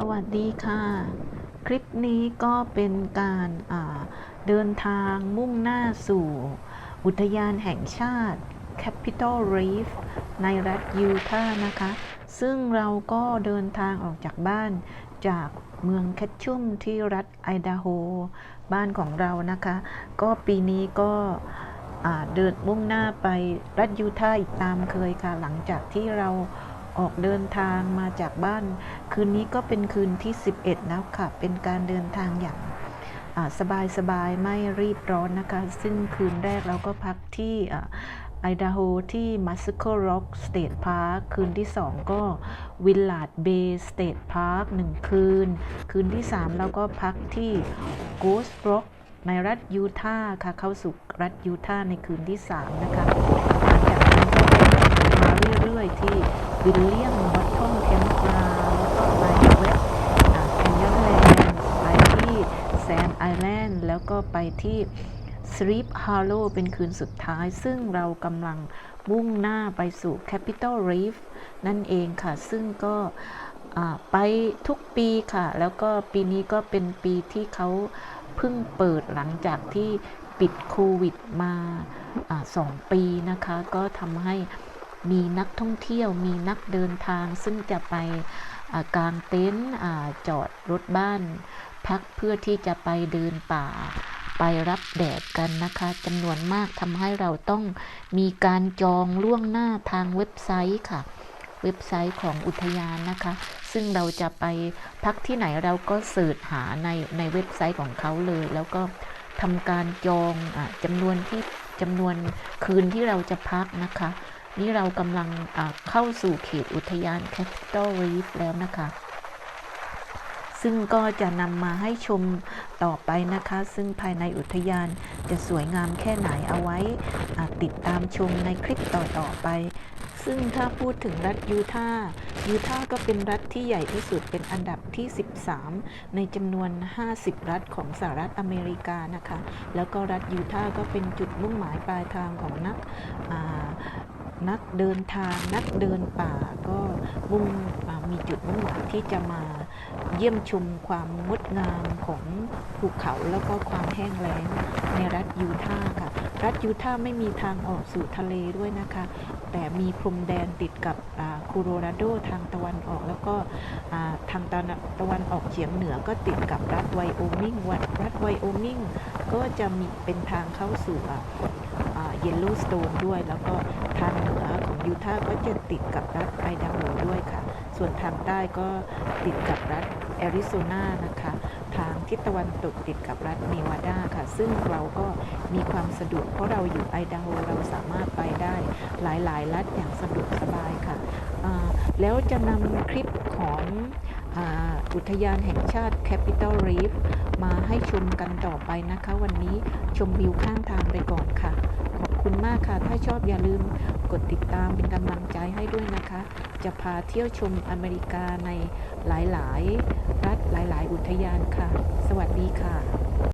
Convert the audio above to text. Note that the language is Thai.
สวัสดีค่ะ คลิปนี้ก็เป็นการาเดินทางมุ่งหน้าสู่ อุทยานแห่งชาติ Capitol Reef ในรัฐยูทาห์นะคะ ซึ่งเราก็เดินทางออกจากบ้านจากเมืองแคชชุมที่รัฐไอดาโฮ บ้านของเรานะคะ ก็ปีนี้ก็เดินมุ่งหน้าไปรัฐยูทาห์อีกตามเคยค่ะ หลังจากที่เรา ออกเดินทางมาจากบ้าน คืนนี้ก็เป็นคืนที่ 11 แล้วค่ะ เป็นการเดินทางอย่างสบายสบายไม่รีบร้อนนะคะ ซึ่งคืนแรกเราก็พักที่ไอดาโฮที่ m a s c o Rock State Park คืนที่ 2 ก็ Willard Bay State Park 1คืน คืนที่ 3 เราก็พักที่ Ghost Rock ในรัฐยูทาห์ค่ะ เข้าสู่รัฐยูทาห์ในคืนที่ 3 นะคะหลังจากนั้นก็มาเรื่อยๆที่ วิลเลียมบอตทอมเทมปราแล้วก็ไปเวสแคนยอนแลนด์ไปที่แซนไอแลนด์แล้วก็ไปที่ส e ีปฮาร์โลเป็นคืนสุดท้าย ซึ่งเรากำลังมุ่งหน้าไปสู่ Capital Reef นั่นเองค่ะ ซึ่งก็ไปทุกปีค่ะ แล้วก็ปีนี้ก็เป็นปีที่เขาเพิ่งเปิดหลังจากที่ปิดโควิดมาอาสองปีนะคะ ก็ทำให้ มีนักท่องเที่ยวมีนักเดินทาง ซึ่งจะไปอ่างเต็นท์จอดรถบ้าน พักเพื่อที่จะไปเดินป่า ไปรับแดดกันนะคะจำนวนมากทำให้เราต้องมีการจองล่วงหน้าทางเว็บไซต์ค่ะ เว็บไซต์ของอุทยานนะคะ ซึ่งเราจะไปพักที่ไหนเราก็เสิร์ชหาในในเว็บไซต์ของเขาเลย แล้วก็ทำการจองอจำนวนที่จำนวนคืนที่เราจะพักนะคะ นี่เรากำลังเข้าสู่เขตอุทยาน Capital Reef แล้วนะคะ ซึ่งก็จะนำมาให้ชมต่อไปนะคะ ซึ่งภายในอุทยานจะสวยงามแค่ไหนเอาไว้ติดตามชมในคลิปต่อ ๆ ไป ซึ่งถ้าพูดถึงรัฐยูทาห์ยูทาห์ก็เป็นรัฐที่ใหญ่ที่สุดเป็นอันดับที่ 13 ในจำนวน 50 รัฐของสหรัฐอเมริกานะคะ แล้วก็รัฐยูทาห์ก็เป็นจุดมุ่งหมายปลายทางของนัก นักเดินทางนักเดินป่าก็มุ่งมีจุดมุ่งหมายที่จะมาเยี่ยมชมความงดงามของภูเขาแล้วก็ความแห้งแล้งในรัฐยูทาห์ค่ะ รัฐยูทาห์ไม่มีทางออกสู่ทะเลด้วยนะคะ แต่มีพรมแดนติดกับโคโลราโดทางตะวันออกแล้วก็ทางตะวันออกเฉียงเหนือก็ติดกับรัฐไวโอมิงรัฐไวโอมิงก็จะมีเป็นทางเข้าสู่เยลโลสโตนด้วยแล้วก็ ยูทาห์ก็จะติดกับรัฐไอดาโฮด้วยค่ะ ส่วนทางใต้ก็ติดกับรัฐแอริโซนานะคะ ทางทิศตะวันตกติดกับรัฐเนวาดาค่ะ ซึ่งเราก็มีความสะดวกเพราะเราอยู่ไอดาโฮเราสามารถไปได้หลายๆ รัฐอย่างสะดวกสบายค่ะ แล้วจะนำคลิปของอุทยานแห่งชาติ Capital Reef มาให้ชมกันต่อไปนะคะ วันนี้ชมวิวข้างทางไปก่อนค่ะ ขอบคุณมากค่ะ ถ้าชอบอย่าลืม กดติดตามเป็นกำลังใจให้ด้วยนะคะ จะพาเที่ยวชมอเมริกาในหลาย ๆ รัฐหลาย ๆ อุทยานค่ะ สวัสดีค่ะ